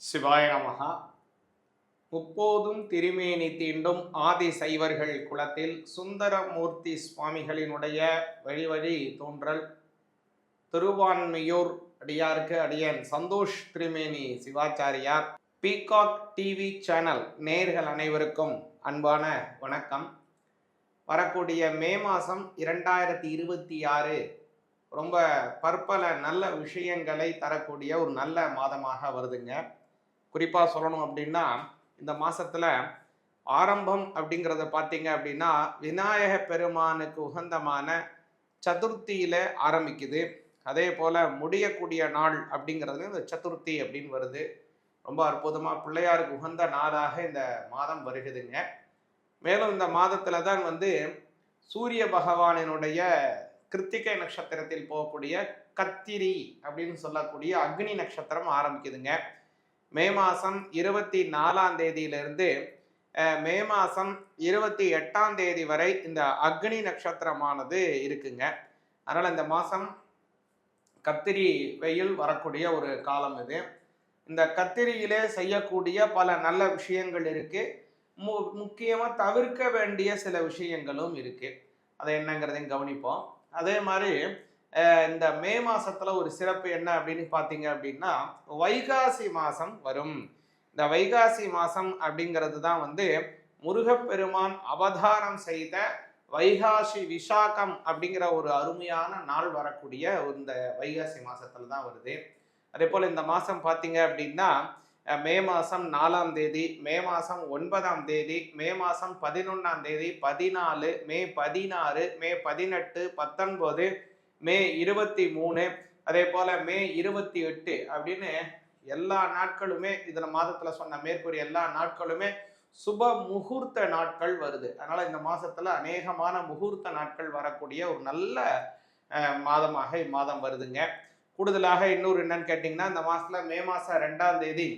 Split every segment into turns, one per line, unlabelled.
சிவாய நமகா முப்போதும் திருமேனி தீண்டும் ஆதி சைவர்கள் குலத்தில் சுந்தரமூர்த்தி சுவாமிகளினுடைய வழிவழி தோன்றல். திருவான்மையூர் அடியாருக்கு அடியன் சந்தோஷ் திருமேனி சிவாச்சாரியார். பீகாக் டிவி சேனல் நேர்கள் அனைவருக்கும் அன்பான வணக்கம். வரக்கூடிய மே மாதம் இரண்டாயிரத்தி இருபத்தி ஆறு ரொம்ப பற்பல நல்ல விஷயங்களை தரக்கூடிய ஒரு நல்ல மாதமாக வருதுங்க. குறிப்பாக சொல்லணும் அப்படின்னா இந்த மாதத்தில் ஆரம்பம் அப்படிங்கிறத பார்த்தீங்க அப்படின்னா விநாயக பெருமானுக்கு உகந்தமான சதுர்த்தியில் ஆரம்பிக்குது. அதே போல் முடியக்கூடிய நாள் அப்படிங்கிறது இந்த சதுர்த்தி அப்படின்னு வருது. ரொம்ப அற்புதமாக பிள்ளையாருக்கு உகந்த நாளாக இந்த மாதம் வருகுதுங்க. மேலும் இந்த மாதத்தில் தான் வந்து சூரிய பகவானினுடைய கிருத்திகை நட்சத்திரத்தில் போகக்கூடிய கத்திரி அப்படின்னு சொல்லக்கூடிய அக்னி நட்சத்திரம் ஆரம்பிக்குதுங்க. மே மாதம் இருபத்தி நாலாம் தேதியிலிருந்து மே மாதம் இருபத்தி எட்டாம் தேதி வரை இந்த அக்னி நட்சத்திரமானது இருக்குங்க. அதனால் இந்த மாதம் கத்திரி வெயில் வரக்கூடிய ஒரு காலம் இது. இந்த கத்திரியிலே செய்யக்கூடிய பல நல்ல விஷயங்கள் இருக்குது மு முக்கியமாக தவிர்க்க வேண்டிய சில விஷயங்களும் இருக்குது அதை என்னங்கிறதையும் கவனிப்போம். அதே மாதிரி இந்த மே மாசத்துல ஒரு சிறப்பு என்ன அப்படின்னு பார்த்தீங்க அப்படின்னா வைகாசி மாசம் வரும். இந்த வைகாசி மாசம் அப்படிங்கிறது தான் வந்து முருகப்பெருமான் அவதாரம் செய்த வைகாசி விசாகம் அப்படிங்கிற ஒரு அருமையான நாள் வரக்கூடிய இந்த வைகாசி மாசத்துல தான் வருது. அதே போல் இந்த மாதம் பார்த்தீங்க அப்படின்னா மே மாதம் நாலாம் தேதி மே மாதம் ஒன்பதாம் தேதி மே மாதம் பதினொன்றாம் தேதி பதினாலு மே பதினாறு மே பதினெட்டு பத்தொன்பது மே இருபத்தி மூணு அதே போல் மே இருபத்தி எட்டு அப்படின்னு எல்லா நாட்களுமே இதில் மாதத்தில் சொன்ன மேற்கூறிய எல்லா நாட்களுமே சுப முகூர்த்த நாட்கள் வருது. அதனால் இந்த மாசத்துல அநேகமான முகூர்த்த நாட்கள் வரக்கூடிய ஒரு நல்ல மாதமாக இம்மாதம் வருதுங்க. கூடுதலாக இன்னொரு என்னன்னு கேட்டிங்கன்னா இந்த மாசத்துல மே மாதம் ரெண்டாம் தேதி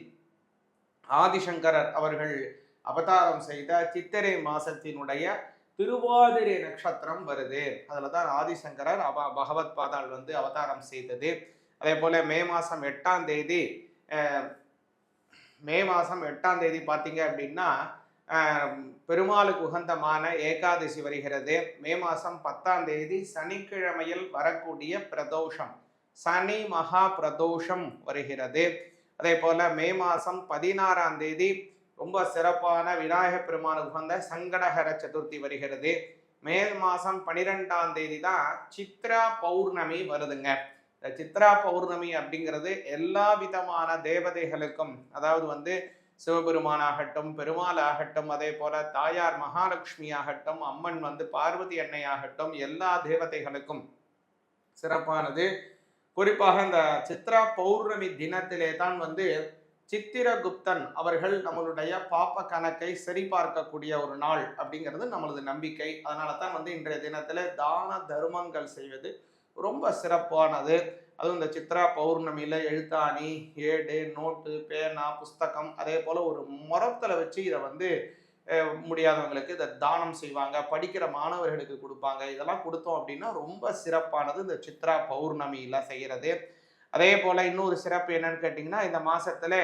ஆதிசங்கரர் அவர்கள் அவதாரம் செய்த சித்திரை மாசத்தினுடைய திருவாதிரை நட்சத்திரம் வருது. அதில் தான் ஆதிசங்கரர் அவ பகவத் பாதால் வந்து அவதாரம் செய்தது. அதே போல் மே மாதம் எட்டாம் தேதி மே மாதம் எட்டாம் தேதி பார்த்தீங்க அப்படின்னா பெருமாளுக்கு உகந்தமான ஏகாதசி வருகிறது. மே மாதம் பத்தாம் தேதி சனிக்கிழமையில் வரக்கூடிய பிரதோஷம். சனி மகா பிரதோஷம் வருகிறது. அதே போல மே மாதம் பதினாறாம் தேதி ரொம்ப சிறப்பான விநாயகப் பெருமானுக்கு உகந்த சங்கடகர சதுர்த்தி வருகிறது. மே மாதம் பனிரெண்டாம் தேதி தான் சித்ரா பௌர்ணமி வருதுங்க. இந்த சித்ரா பௌர்ணமி அப்படிங்கிறது எல்லா விதமான தேவதைகளுக்கும் அதாவது வந்து சிவபெருமானாகட்டும் பெருமாள் ஆகட்டும் அதே போல தாயார் மகாலட்சுமி ஆகட்டும் அம்மன் வந்து பார்வதி அன்னை ஆகட்டும் எல்லா தேவதைகளுக்கும் சிறப்பானது. குறிப்பாக இந்த சித்ரா பௌர்ணமி தினத்திலே தான் வந்து சித்திரகுப்தன் அவர்கள் நம்மளுடைய பாப்ப கணக்கை சரிபார்க்கக்கூடிய ஒரு நாள் அப்படிங்கிறது நம்மளது நம்பிக்கை. அதனால தான் வந்து இன்றைய தினத்தில் தான தர்மங்கள் செய்வது ரொம்ப சிறப்பானது. அதுவும் இந்த சித்ரா பௌர்ணமியில் எழுத்தாணி ஏடு நோட்டு பேனா புஸ்தகம் அதே போல் ஒரு முறத்தில் வச்சு இதை வந்து முடியாதவங்களுக்கு இதை தானம் செய்வாங்க. படிக்கிற மாணவர்களுக்கு கொடுப்பாங்க. இதெல்லாம் கொடுத்தோம் அப்படின்னா ரொம்ப சிறப்பானது இந்த சித்ரா பௌர்ணமியில் செய்கிறது அதே போல இன்னொரு சிறப்பு என்னன்னு கேட்டிங்கன்னா இந்த மாசத்துல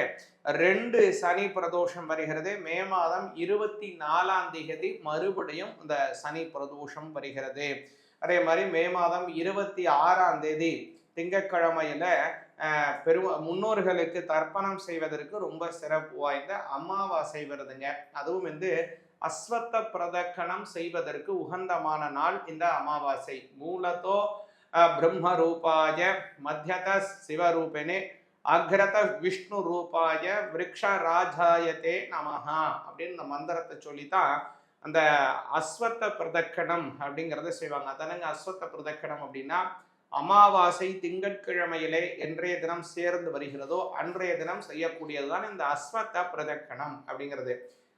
ரெண்டு சனி பிரதோஷம் வருகிறது. மே மாதம் இருபத்தி நாலாம் தேதி மறுபடியும் இந்த சனி பிரதோஷம் வருகிறது. அதே மாதிரி மே மாதம் இருபத்தி ஆறாம் தேதி திங்கக்கிழமையில பெரு முன்னோர்களுக்கு தர்ப்பணம் செய்வதற்கு ரொம்ப சிறப்பு வாய்ந்த அமாவாசை வருதுங்க. அதுவும் வந்து அஸ்வத்த பிரதக்கணம் செய்வதற்கு உகந்தமான நாள் இந்த அமாவாசை. மூலத்தோ பிரம்மரூபாய பிரம்ம ரூபாய மத்தியத சிவரூபிணே அக்ரத விஷ்ணு ரூபாய விரக்ஷ ராஜாயத்தே நமஹா அப்படின்னு இந்த மந்திரத்தை சொல்லித்தான் அந்த அஸ்வத்த பிரதக்கணம் அப்படிங்கிறத செய்வாங்க. அதனங்க அஸ்வத்த பிரதக்கணம் அப்படின்னா அமாவாசை திங்கட்கிழமையிலே என்றைய தினம் சேர்ந்து வருகிறதோ அன்றைய தினம் செய்யக்கூடியதுதான் இந்த அஸ்வத்த பிரதக்கணம் அப்படிங்கிறது.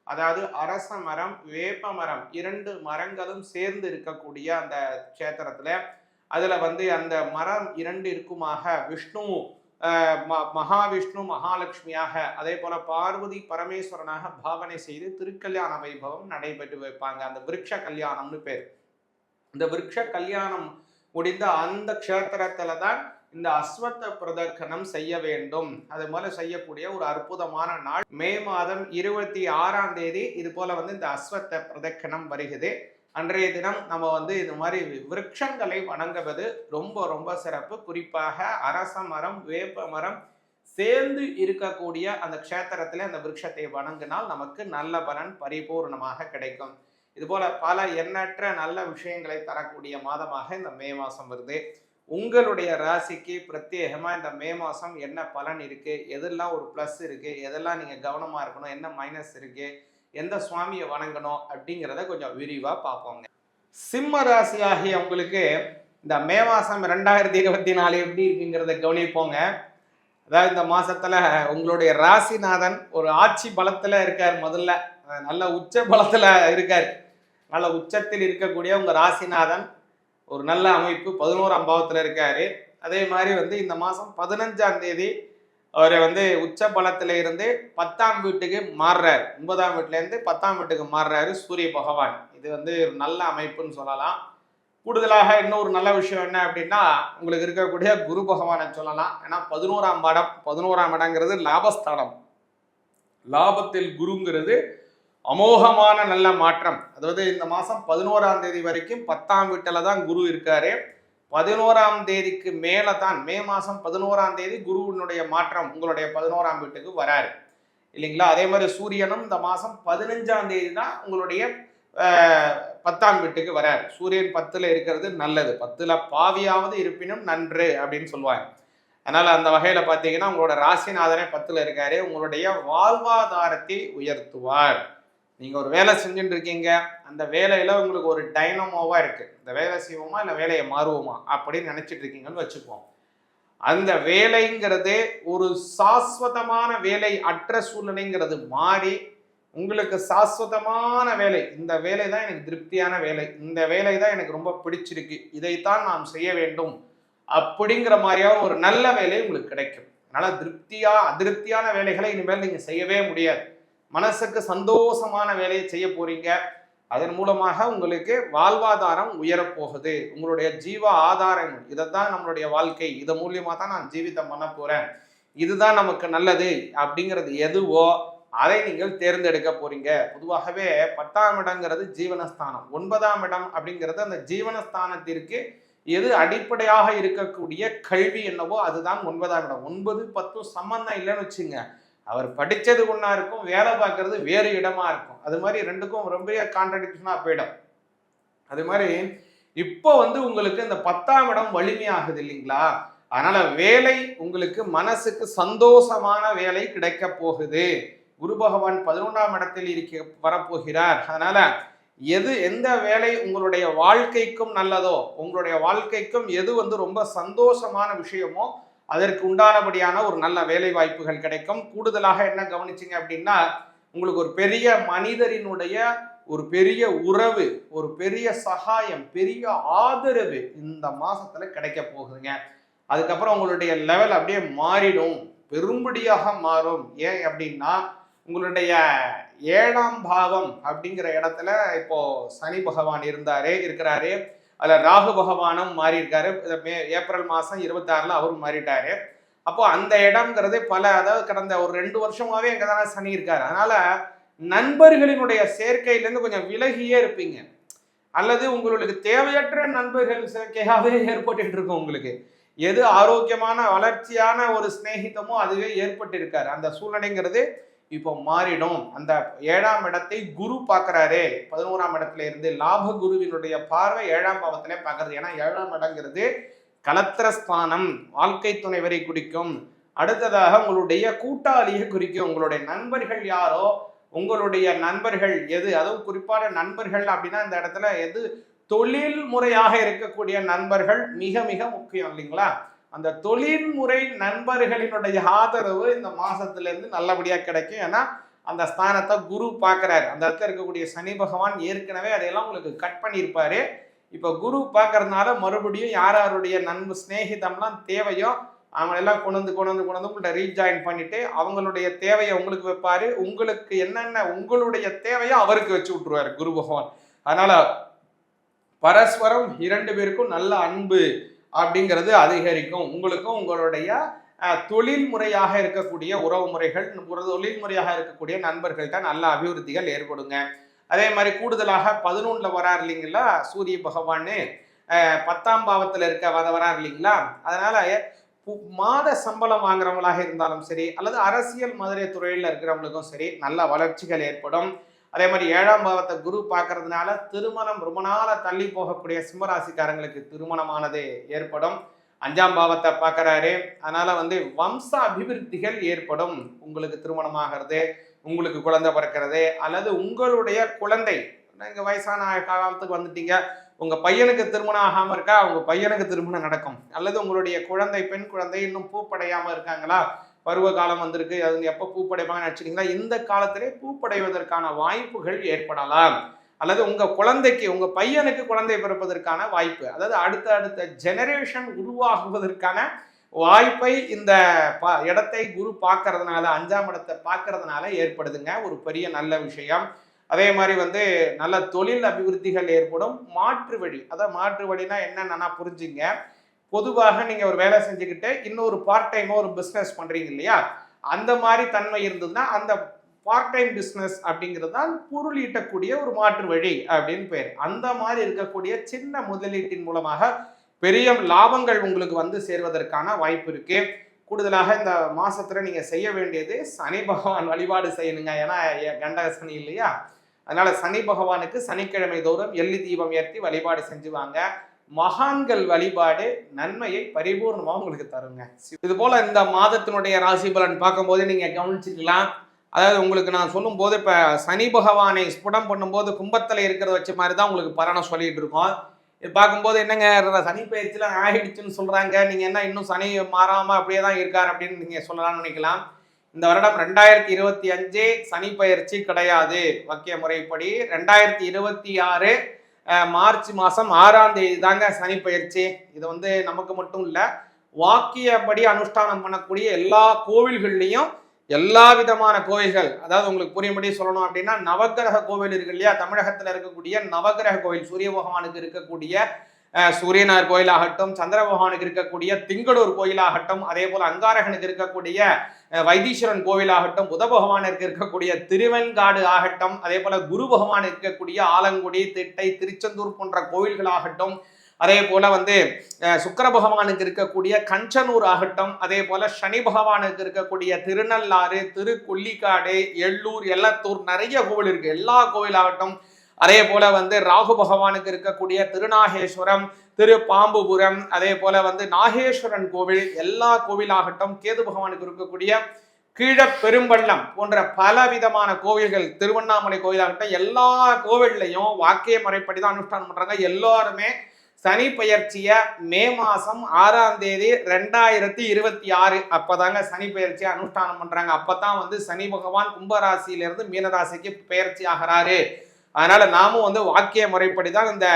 அதாவது அரச மரம் வேப்ப மரம் இரண்டு மரங்களும் சேர்ந்து இருக்கக்கூடிய அந்த கஷேத்திரத்துல அதுல வந்து அந்த மரம் இரண்டு இருக்குமாக. விஷ்ணு ம- மகாவிஷ்ணு மகாலட்சுமியாக அதே போல பார்வதி பரமேஸ்வரனாக பாவனை செய்து திருக்கல்யாண வைபவம் நடைபெற்று வைப்பாங்க. அந்த விருட்ச கல்யாணம்னு பேர். இந்த விருட்ச கல்யாணம் முடிந்த அந்த க்ஷேத்திரத்துல தான் இந்த அஸ்வத்த பிரதர்க்கணம் செய்ய வேண்டும். அது போல செய்யக்கூடிய ஒரு அற்புதமான நாள் மே மாதம் இருபத்தி ஆறாம் தேதி. இது போல வந்து இந்த அஸ்வத்த பிரதக்கணம் வருகிறது. அன்றைய தினம் நம்ம வந்து இது மாதிரி விரக்ஷங்களை வணங்குவது ரொம்ப ரொம்ப சிறப்பு. குறிப்பாக அரச மரம் வேப்ப மரம் சேர்ந்து இருக்கக்கூடிய அந்த க்ஷேத்திரத்தில் அந்த விருட்சத்தை வணங்கினால் நமக்கு நல்ல பலன் பரிபூர்ணமாக கிடைக்கும். இதுபோல பல எண்ணற்ற நல்ல விஷயங்களை தரக்கூடிய மாதமாக இந்த மே மாதம் வருது. உங்களுடைய ராசிக்கு பிரத்யேகமாக இந்த மே மாதம் என்ன பலன் இருக்குது எதெல்லாம் ஒரு ப்ளஸ் இருக்குது எதெல்லாம் நீங்கள் கவனமாக இருக்கணும்? என்ன மைனஸ் இருக்குது எந்த சுவாமியை வணங்கணும் அப்படிங்கிறத கொஞ்சம் விரிவாக பார்ப்போங்க. சிம்ம ராசி ஆகிய உங்களுக்கு இந்த மே மாதம் ரெண்டாயிரத்தி இருபத்தி நாலு எப்படி இருக்குங்கிறத கவனிப்போங்க. அதாவது இந்த மாதத்தில் உங்களுடைய ராசிநாதன் ஒரு ஆட்சி பலத்தில் இருக்கார் முதல்ல. நல்ல உச்ச பலத்தில் இருக்கார். நல்ல உச்சத்தில் இருக்கக்கூடிய உங்கள் ராசிநாதன் ஒரு நல்ல அமைப்பு பதினோராம் பாவத்தில் இருக்கார். அதே மாதிரி வந்து இந்த மாதம் பதினஞ்சாம் தேதி அவர் வந்து உச்ச பலத்துல இருந்து பத்தாம் வீட்டுக்கு மாறுறாரு. ஒன்பதாம் வீட்டுல இருந்து பத்தாம் வீட்டுக்கு மாறுறாரு சூரிய பகவான். இது வந்து ஒரு நல்ல அமைப்புன்னு சொல்லலாம். கூடுதலாக இன்னொரு நல்ல விஷயம் என்ன அப்படின்னா உங்களுக்கு இருக்கக்கூடிய குரு பகவானை சொல்லலாம். ஏன்னா பதினோராம் படம் பதினோராம் இடங்கிறது லாபஸ்தானம். லாபத்தில் குருங்கிறது அமோகமான நல்ல மாற்றம். அதாவது இந்த மாதம் பதினோராம் தேதி வரைக்கும் பத்தாம் வீட்டில் தான் குரு இருக்காரு. பதினோராம் தேதிக்கு மேலே தான் மே மாதம் பதினோராம் தேதி குருவினுடைய மாற்றம் உங்களுடைய பதினோராம் வீட்டுக்கு வராரு. இல்லைங்களா? அதே மாதிரி சூரியனும் இந்த மாதம் பதினஞ்சாம் தேதி தான் உங்களுடைய பத்தாம் வீட்டுக்கு வராரு. சூரியன் பத்தில் இருக்கிறது நல்லது. பத்தில் பாவியாவது இருப்பினும் நன்று அப்படின்னு சொல்லுவாங்க. அதனால் அந்த வகையில் பார்த்தீங்கன்னா உங்களோட ராசிநாதனே பத்தில் இருக்காரு. உங்களுடைய வாழ்வாதாரத்தை உயர்த்துவார். நீங்கள் ஒரு வேலை செஞ்சுட்டு இருக்கீங்க அந்த வேலையில் உங்களுக்கு ஒரு டைனமோவாக இருக்குது இந்த வேலை செய்வோமா இல்லை வேலையை மாறுவோமா அப்படின்னு நினச்சிட்டு இருக்கீங்கன்னு வச்சுப்போம் அந்த வேலைங்கிறது ஒரு சாஸ்வதமான வேலை அற்ற சூழ்நிலைங்கிறது மாறி உங்களுக்கு சாஸ்வதமான வேலை. இந்த வேலை தான் எனக்கு திருப்தியான வேலை. இந்த வேலை தான் எனக்கு ரொம்ப பிடிச்சிருக்கு. இதைத்தான் நாம் செய்ய வேண்டும். அப்படிங்கிற மாதிரியான ஒரு நல்ல வேலை உங்களுக்கு கிடைக்கும். அதனால் திருப்தியாக அதிருப்தியான வேலைகளை இனிமேல் நீங்கள் செய்யவே முடியாது. மனசுக்கு சந்தோஷமான வேலையை செய்ய போறீங்க. அதன் மூலமாக உங்களுக்கு வாழ்வாதாரம் உயரப்போகுது. உங்களுடைய ஜீவ ஆதாரம் இதைத்தான் நம்மளுடைய வாழ்க்கை. இது மூலியமாக தான் நான் ஜீவிதம் பண்ண போகிறேன் இதுதான் நமக்கு நல்லது அப்படிங்கிறது எதுவோ அதை நீங்கள் தேர்ந்தெடுக்க போறீங்க. பொதுவாகவே பத்தாம் இடங்கிறது ஜீவனஸ்தானம். ஒன்பதாம் இடம் அப்படிங்கிறது அந்த ஜீவனஸ்தானத்திற்கு எது அடிப்படையாக இருக்கக்கூடிய கல்வி என்னவோ அதுதான் ஒன்பதாம் இடம். ஒன்பது பத்தும் சம்பந்தம் இல்லைன்னு வச்சுங்க. அவர் படித்தது ஒன்றா இருக்கும் வேலை பார்க்கறது வேறு இடமா இருக்கும். அது மாதிரி ரெண்டுக்கும் ரொம்ப கான்ட்ரடிக்ஷனாக போயிடும். அது மாதிரி இப்போ வந்து உங்களுக்கு இந்த பத்தாம் இடம் வலிமையாகுது இல்லைங்களா? அதனால வேலை உங்களுக்கு மனசுக்கு சந்தோஷமான வேலை கிடைக்க போகுது. குரு பகவான் பதினொன்றாம் இடத்தில் இருக்க வரப்போகிறார். அதனால எது எந்த வேலை உங்களுடைய வாழ்க்கைக்கும் நல்லதோ உங்களுடைய வாழ்க்கைக்கும் எது வந்து ரொம்ப சந்தோஷமான விஷயமோ அதற்கு உண்டானபடியான ஒரு நல்ல வேலை வாய்ப்புகள் கிடைக்கும். கூடுதலாக என்ன கவனிச்சிங்க அப்படின்னா உங்களுக்கு ஒரு பெரிய மனிதரினுடைய ஒரு பெரிய உறவு ஒரு பெரிய சகாயம் பெரிய ஆதரவு இந்த மாசத்துல கிடைக்க போகுதுங்க. அதுக்கப்புறம் உங்களுடைய லெவல் அப்படியே மாறிடும். பெரும்படியாக மாறும். ஏன் அப்படின்னா உங்களுடைய ஏழாம் பாவம் அப்படிங்கிற இடத்துல இப்போ சனி பகவான் இருந்தாரு இருக்கிறாரு. அதில் ராகு பகவானும் மாறியிருக்காரு. மே ஏப்ரல் மாதம் இருபத்தாறில் அவரும் மாறிட்டாரு. அப்போ அந்த இடம்ங்கிறது பல அதாவது கடந்த ஒரு ரெண்டு வருஷமாகவே எங்கே தானே சனி இருக்காரு. அதனால் நண்பர்களினுடைய சேர்க்கையிலேருந்து கொஞ்சம் விலகியே இருப்பீங்க. அல்லது உங்களுக்கு தேவையற்ற நண்பர்கள் சேர்க்கையாகவே ஏற்பட்டு இருக்கும் உங்களுக்கு. எது ஆரோக்கியமான வளர்ச்சியான ஒரு சிநேகிதமோ அதுவே ஏற்பட்டு இருக்காரு அந்த சூழ்நிலைங்கிறது இப்போ மாறிடும். அந்த ஏழாம் இடத்தை குரு பார்க்குறாரு. பதினோராம் இடத்துல இருந்து லாப குருவினுடைய பார்வை ஏழாம் பாவத்திலே பார்க்கறது ஏன்னா ஏழாம் இடங்கிறது கலத்திரஸ்தானம் வாழ்க்கை துணைவரை குறிக்கும். அடுத்ததாக உங்களுடைய கூட்டாளியை குறிக்கும். உங்களுடைய நண்பர்கள் யாரோ உங்களுடைய நண்பர்கள் எது? அதுவும் குறிப்பான நண்பர்கள் அப்படின்னா இந்த இடத்துல எது? தொழில் முறையாக இருக்கக்கூடிய நண்பர்கள் மிக மிக முக்கியம் இல்லைங்களா? அந்த தொழில்முறை நண்பர்களினுடைய ஆதரவு இந்த மாதத்துலேருந்து நல்லபடியாக கிடைக்கும். ஏன்னா அந்த ஸ்தானத்தை குரு பார்க்குறாரு. அந்த இடத்துல இருக்கக்கூடிய சனி பகவான் ஏற்கனவே அதையெல்லாம் உங்களுக்கு கட் பண்ணியிருப்பாரு. இப்போ குரு பார்க்கறதுனால மறுபடியும் யார் யாருடைய நண்பு ஸ்நேகிதம்லாம் தேவையோ அவங்களெல்லாம் கொண்டு வந்து கொண்டு வந்து கொண்டு வந்து உங்கள்கிட்ட ரீஜாயின் பண்ணிட்டு அவங்களுடைய தேவையை உங்களுக்கு வைப்பாரு. உங்களுக்கு என்னென்ன உங்களுடைய தேவையோ அவருக்கு வச்சு விட்டுருவாரு குரு பகவான். அதனால பரஸ்பரம் இரண்டு பேருக்கும் நல்ல அன்பு. அப்படிங்கிறது அதிகரிக்கும். உங்களுக்கும் உங்களுடைய தொழில் முறையாக இருக்கக்கூடிய உறவு முறைகள் ஒரு தொழில் முறையாக இருக்கக்கூடிய நண்பர்கள்ட்ட நல்ல அபிவிருத்திகள் ஏற்படுங்க. அதே மாதிரி கூடுதலாக பதினொன்றில் வரார் இல்லைங்களா? சூரிய பகவான் பத்தாம் பாவத்தில் இருக்க வர வரார் இல்லைங்களா? அதனால பு- மாத சம்பளம் வாங்குறவங்களாக இருந்தாலும் சரி அல்லது அரசியல் மதுரை துறையில் இருக்கிறவங்களுக்கும் சரி நல்ல வளர்ச்சிகள் ஏற்படும். அதே மாதிரி ஏழாம் பாவத்தை குரு பார்க்கறதுனால திருமணம் ரொம்ப நாளாக தள்ளி போகக்கூடிய சிம்மராசிக்காரங்களுக்கு திருமணமானது ஏற்படும். அஞ்சாம் பாவத்தை பார்க்கறாரு. அதனால வந்து வம்ச அபிவிருத்திகள் ஏற்படும். உங்களுக்கு திருமணமாகிறது உங்களுக்கு குழந்தை பிறக்கிறது அல்லது உங்களுடைய குழந்தை நீங்கள் வயசான காலத்துக்கு வந்துட்டீங்க உங்கள் பையனுக்கு திருமணம் ஆகாமல் இருக்கா உங்கள் பையனுக்கு திருமணம் நடக்கும். அல்லது உங்களுடைய குழந்தை பெண் குழந்தை இன்னும் பூப்படையாமல் இருக்காங்களா பருவ காலம் வந்திருக்கு. அது எப்போ பூப்படைப்பாங்கன்னு நினச்சிட்டிங்களா? இந்த காலத்திலே பூப்படைவதற்கான வாய்ப்புகள் ஏற்படலாம். அல்லது உங்கள் குழந்தைக்கு உங்கள் பையனுக்கு குழந்தை பிறப்பதற்கான வாய்ப்பு. அதாவது அடுத்த அடுத்த ஜெனரேஷன் உருவாகுவதற்கான வாய்ப்பை இந்த ப- இடத்தை குரு பார்க்கறதுனால அஞ்சாம் இடத்தை பார்க்கறதுனால ஏற்படுதுங்க. ஒரு பெரிய நல்ல விஷயம். அதே மாதிரி வந்து நல்ல தொழில் அபிவிருத்திகள் ஏற்படும். மாற்று வழி. அதாவது மாற்று வழினா என்னென்னா புரிஞ்சுங்க. பொதுவாக நீங்கள் ஒரு வேலை செஞ்சுக்கிட்டு இன்னொரு பார்ட் டைமோ ஒரு பிஸ்னஸ் பண்ணுறீங்க இல்லையா? அந்த மாதிரி தன்மை இருந்ததுன்னா அந்த பார்ட் டைம் பிஸ்னஸ் அப்படிங்கிறது தான் பொருள் ஈட்டக்கூடிய ஒரு மாற்று வழி அப்படின்னு பேர். அந்த மாதிரி இருக்கக்கூடிய சின்ன முதலீட்டின் மூலமாக பெரிய லாபங்கள் உங்களுக்கு வந்து சேர்வதற்கான வாய்ப்பு இருக்கு. கூடுதலாக இந்த மாசத்துல நீங்க செய்ய வேண்டியது சனி பகவான் வழிபாடு செய்யணுங்க. ஏன்னா கண்டக சனி இல்லையா? அதனால சனி பகவானுக்கு சனிக்கிழமை தோறும் எள்ளி தீபம் ஏற்றி வழிபாடு செஞ்சுவாங்க. மகான்கள் வழிபாடு நன்மையை பரிபூர்ணமாக உங்களுக்கு தருங்க. இது போல இந்த மாதத்தினுடைய ராசி பலன் பார்க்கும்போது நீங்க கவனிச்சுக்கலாம் அதாவது உங்களுக்கு நான் சொல்லும்போது இப்ப சனி பகவானை ஸ்புடம் பண்ணும்போது கும்பத்துல இருக்கிறத வச்ச மாதிரி தான் உங்களுக்கு பலனை சொல்லிட்டு இருக்கோம். இது பார்க்கும்போது என்னங்க ர- சனி பயிற்சியில ஆகிடுச்சுன்னு சொல்றாங்க. நீங்க என்ன இன்னும் சனி மாறாம அப்படியே தான் இருக்கார் அப்படின்னு நீங்க சொல்லலாம்னு நினைக்கலாம். இந்த வருடம் ரெண்டாயிரத்தி இருபத்தி அஞ்சு சனி பயிற்சி கிடையாது. வாக்கிய முறைப்படி ரெண்டாயிரத்தி இருபத்தி ஆறு மார்ச் மாதம் ஆறாம் தேதி தாங்க சனி பயிற்சி. இது வந்து நமக்கு மட்டும் இல்லை வாக்கியப்படி அனுஷ்டானம் பண்ணக்கூடிய எல்லா கோவில்கள்லையும் எல்லா விதமான கோவில்கள் அதாவது உங்களுக்கு புரியும்படி சொல்லணும் அப்படின்னா நவக்கிரக கோவில் இருக்கு இல்லையா? தமிழகத்தில் இருக்கக்கூடிய நவக்கிரக கோவில் சூரிய பகவானுக்கு இருக்கக்கூடிய சூரியனார் கோயிலாகட்டும் சந்திரபகவானுக்கு இருக்கக்கூடிய திங்களூர் கோயிலாகட்டும் அதே போல அங்காரகனுக்கு இருக்கக்கூடிய வைத்தீஸ்வரன் கோவிலாகட்டும் புத பகவானுக்கு இருக்கக்கூடிய திருவெண்காடு ஆகட்டும் அதே போல குரு பகவான் இருக்கக்கூடிய ஆலங்குடி திட்டை திருச்செந்தூர் போன்ற கோவில்களாகட்டும் அதே போல வந்து சுக்கர பகவானுக்கு இருக்கக்கூடிய கஞ்சனூர் ஆகட்டும் அதே போல சனி பகவானுக்கு இருக்கக்கூடிய திருநள்ளாறு திருக்கொல்லிக்காடு எள்ளூர் எல்லத்தூர் நிறைய கோவில் இருக்கு. எல்லா கோவிலாகட்டும் அதே போல வந்து ராகு பகவானுக்கு இருக்கக்கூடிய திருநாகேஸ்வரம் திரு பாம்புபுரம் அதே போல வந்து நாகேஸ்வரன் கோவில் எல்லா கோவிலாகட்டும் கேது பகவானுக்கு இருக்கக்கூடிய கீழ பெரும்பள்ளம் போன்ற பல விதமான கோவில்கள் திருவண்ணாமலை கோவிலாகட்டும் எல்லா கோவில்லையும் வாக்கிய முறைப்படி தான் அனுஷ்டானம் பண்றாங்க. எல்லாருமே சனி பயிற்சியை மே மாசம் ஆறாம் தேதி ரெண்டாயிரத்தி இருபத்தி ஆறு அப்பதாங்க சனி பயிற்சியை அனுஷ்டானம் பண்றாங்க. அப்பதான் வந்து சனி பகவான் கும்பராசியிலிருந்து மீனராசிக்கு பெயர்ச்சி ஆகிறாரு. அதனால நாமும் வந்து வாக்கிய முறைப்படி தான் இந்த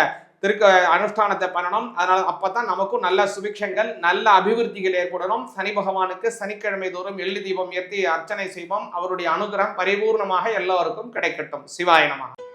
திருக்க அனுஷ்டானத்தை பண்ணணும். அதனால அப்பதான் நமக்கும் நல்ல சுபிக்ஷங்கள் நல்ல அபிவிருத்திகள் ஏற்படணும். சனி பகவானுக்கு சனிக்கிழமை தோறும் எள்ளி தீபம் ஏற்றி அர்ச்சனை செய்வோம். அவருடைய அனுகிரகம் பரிபூர்ணமாக எல்லோருக்கும் கிடைக்கட்டும். சிவாயனமாக